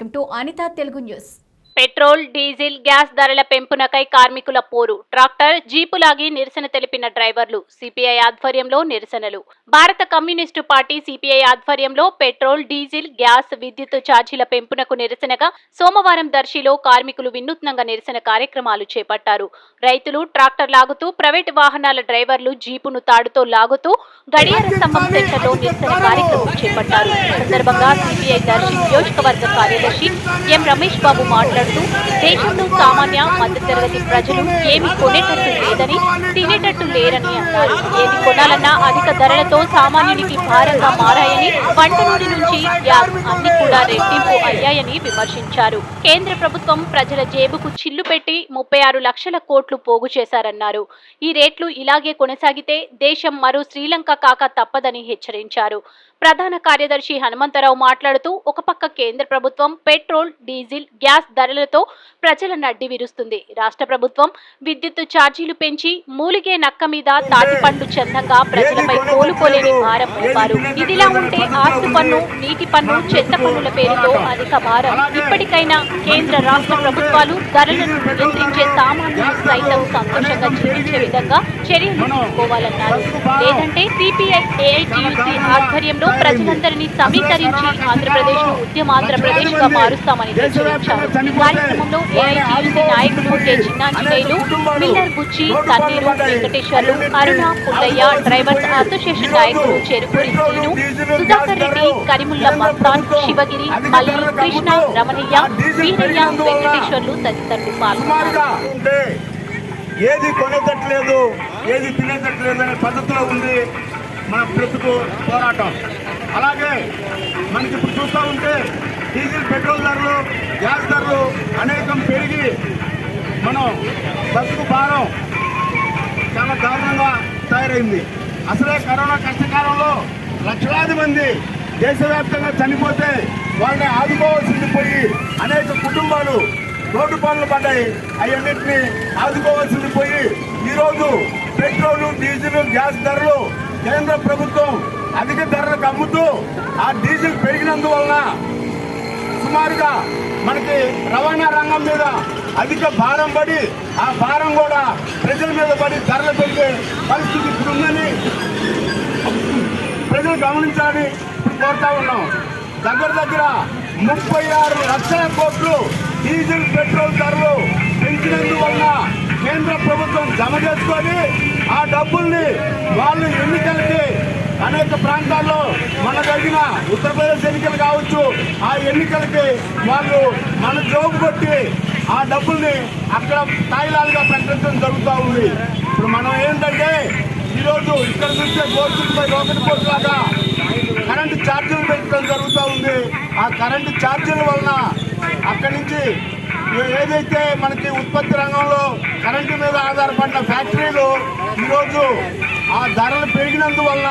Welcome to Anitha Telugu news. Petrol diesel gas ధరల పెంపునకై కార్మికుల పోరు. ట్రాక్టర్ జీపులాగి నిరసన తెలిపిన డ్రైవర్లు. సిపిఐ ఆధ్వర్యంలో నిరసనలు. భారత కమ్యూనిస్టు పార్టీ సిపిఐ ఆధ్వర్యంలో పెట్రోల్ డీజిల్ గ్యాస్ విద్యుత్ ఛార్జీల పెంపునకు నిరసనగా సోమవారం దర్శిలో కార్మికులు వినూత్నంగా నిరసన కార్యక్రమాలు చేపట్టారు. రైతులు ట్రాక్టర్ లాగుతూ ప్రైవేటు వాహనాల డ్రైవర్లు జీపును తాడుతో లాగుతూ గడియార స్తంభం సెంటర్లో నిరసన కార్యక్రమం చేపట్టారు. సందర్భంగా సిపిఐ దర్శి నియోజకవర్గ కార్యదర్శి ఎం రమేష్ బాబు మాట్లాడుతూ దేశంలో సామాన్య మధ్యతరగతి ప్రజలు ఏమి కొనేటట్టు లేదని తినేటట్టు లేరని అన్నారు. ఏది కొనాలన్నా అధిక ధరలతో సామాన్యునికి భారంగా మారాయని వంట నూనె నుంచి గ్యాస్ అన్ని కూడా రెట్టింపు అయ్యాయని విమర్శించారు. కేంద్ర ప్రభుత్వం ప్రజల జేబుకు చిల్లు పెట్టి ముప్పై ఆరు లక్షల కోట్లు పోగు చేశారన్నారు. ఈ రేట్లు ఇలాగే కొనసాగితే దేశం మరో శ్రీలంక కాక తప్పదని హెచ్చరించారు. ప్రధాన కార్యదర్శి హనుమంతరావు మాట్లాడుతూ ఒక పక్క కేంద్ర ప్రభుత్వం పెట్రోల్ డీజిల్ గ్యాస్ ధరలతో ప్రజల నడ్డి విరుస్తుంది. రాష్ట్ర ప్రభుత్వం విద్యుత్ ఛార్జీలు పెంచి మూలిగే నక్క మీద తాటిపండు చందంగా ప్రజలపై కోలుకోలేని భారం మోపారు ఇదిలా ఉంటే ఆస్తు పన్ను నీటి పన్ను చెత్త పన్నుల పేరుతో అధిక భారం. ఇప్పటికైనా కేంద్ర రాష్ట్ర ప్రభుత్వాలు ధరలను నియంత్రించే సామాన్యులు సైతం సంతోషంగా జీవించే విధంగా చర్యలు తీసుకోవాలన్నారు. లేదంటే సిపిఐ ఏఐటియుసి ఆధ్వర్యంలో ప్రజలందరినీ సమీకరించి ఆంధ్రప్రదేశ్ను ఉద్యమాంధ్రప్రదేశ్గా మారుస్తామని హెచ్చరించారు ఈ కార్యక్రమంలో ఏఐటియుసి నాయకులు K Chinnanjaneyulu miller Buchi Tanneeru Venkateswarlu Aruna Pullaiah drivers association నాయకులు చెరుకూరి శ్రీను సుధాకర్ రెడ్డి కరిముల్ల మస్తాన్ శివగిరి మల్లి కృష్ణ రమణయ్య వీరయ్య వెంకటేశ్వర్లు తదితరులు పాల్గొన్నారు. ఏది కొనేటట్లేదు. ఏది తినేటట్లేదనే పద్ధతిలో ఉంది మన బ్రతుకు పోరాటం. అలాగే మనకి ఇప్పుడు చూస్తూ ఉంటే డీజిల్ పెట్రోల్ ధరలు గ్యాస్ ధరలు అనేకం పెరిగి మనం బతుకు భారం చాలా దారుణంగా తయారైంది. అసలే కరోనా కష్టకాలంలో లక్షలాది మంది దేశవ్యాప్తంగా చనిపోతే వాళ్ళని ఆదుకోవాల్సింది పోయి అనేక కుటుంబాలు రోడ్డు పనులు పడ్డాయి. అవన్నింటినీ ఆదుకోవాల్సింది పోయి ఈరోజు పెట్రోలు డీజిల్ గ్యాస్ ధరలు కేంద్ర ప్రభుత్వం అధిక ధరలకు అమ్ముతూ ఆ డీజిల్ పెరిగినందువలన సుమారుగా మనకి రవాణా రంగం మీద అధిక భారం పడి ఆ భారం కూడా ప్రజల మీద పడి ధరలు పెరిగే పరిస్థితి ఇప్పుడు ఉందని ప్రజలు గమనించాలని కోరుతా ఉన్నాం. దగ్గర దగ్గర ముప్పై ఆరు లక్షల కోట్లు డీజిల్ పెట్రోల్ ధరలు పెంచినందువల్ల కేంద్ర ప్రభుత్వం జమ చేసుకొని ఆ డబ్బుల్ని వాళ్ళు ఎన్నికలకి అనేక ప్రాంతాల్లో మన తగిన ఉత్తరప్రదేశ్ ఎన్నికలు కావచ్చు ఆ ఎన్నికలకి వాళ్ళు మన జోబు కొట్టి ఆ డబ్బుల్ని అక్కడ తాయిలాలుగా ప్రకటించడం జరుగుతూ ఉంది. ఇప్పుడు మనం ఏంటంటే ఈరోజు ఇక్కడ చూస్తే గోర్చుపై రోకటి పోట్లాగా కరెంటు ఛార్జీలు పెంచడం జరుగుతూ ఉంది. ఆ కరెంటు ఛార్జీల వలన అక్కడి నుంచి ఏదైతే మనకి ఉత్పత్తి రంగంలో కరెంటు మీద ఆధారపడిన ఫ్యాక్టరీలు ఈరోజు ఆ ధరలు పెరిగినందువలన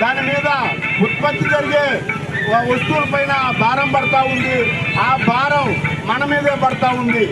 దాని మీద ఉత్పత్తి జరిగే వస్తువులపైన భారం పడతా ఉంది. ఆ భారం మన మీదే పడతా ఉంది.